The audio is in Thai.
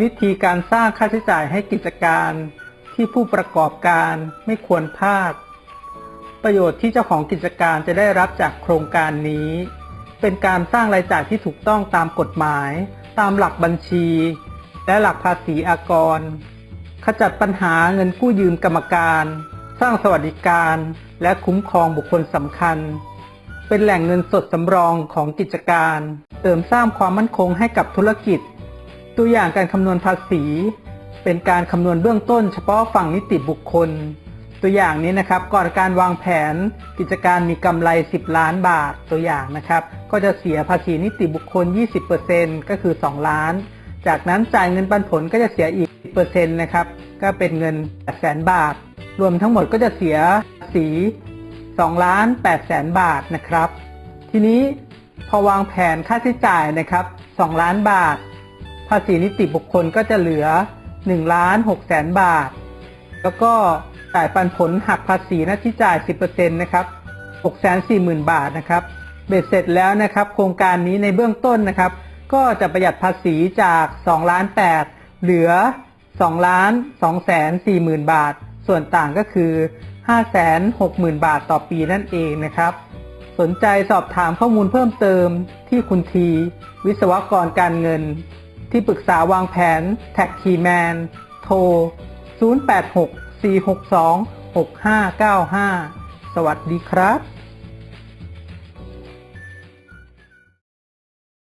วิธีการสร้างค่าใช้จ่ายให้กิจการที่ผู้ประกอบการไม่ควรพลาด ประโยชน์ที่เจ้าของกิจการจะได้รับจากโครงการนี้ เป็นการสร้างรายจ่ายที่ถูกต้องตามกฎหมาย ตามหลักบัญชี และหลักภาษีอากร ขจัดปัญหาเงินกู้ยืมกรรมการ สร้างสวัสดิการและคุ้มครองบุคคลสำคัญ เป็นแหล่งเงินสดสำรองของกิจการ เสริมสร้างความมั่นคงให้กับธุรกิจ ตัวอย่างการคำนวณภาษี เป็นการคำนวณเบื้องต้นเฉพาะฝั่งนิติบุคคล ตัวอย่างนี้นะครับก่อนการวางแผน กิจการมีกำไร 10 ล้านบาทตัวอย่างนะครับ ก็จะเสียภาษีนิติบุคคล 20%ก็คือ 2 ล้าน จากนั้นจ่ายเงินปันผลก็จะเสียอีกเปอร์เซ็นต์นะครับก็เป็นเงิน8แสนบาท รวมทั้งหมดก็จะเสียภาษี2ล้าน8แสนบาทนะครับ ทีนี้พอวางแผนค่าใช้จ่ายนะครับ 2 ล้านบาทาษีนิติบุคคลก็จะเหลือ1ล้าน6แสนบาท แล้วก็จ่ายปันผลหักภาษีหน้าที่จ่าย 10%นะครับ640,000บาทนะครับ เบ็ดเสร็จแล้วนะครับ โครงการนี้ในเบื้องต้นนะครับ ก็จะประหยัดภาษีจาก2ล้าน8เหลือ2ล้าน2แสน40,000บาท ส่วนต่างก็คือ5แสน60,000 บาทต่อปีนั่นเองนะครับ สนใจสอบถามข้อมูลเพิ่มเติมที่คุณที วิศวกรการเงิน ที่ปรึกษาวางแผนแท็กคีแมน โทร 086 462 6595 สวัสดีครับ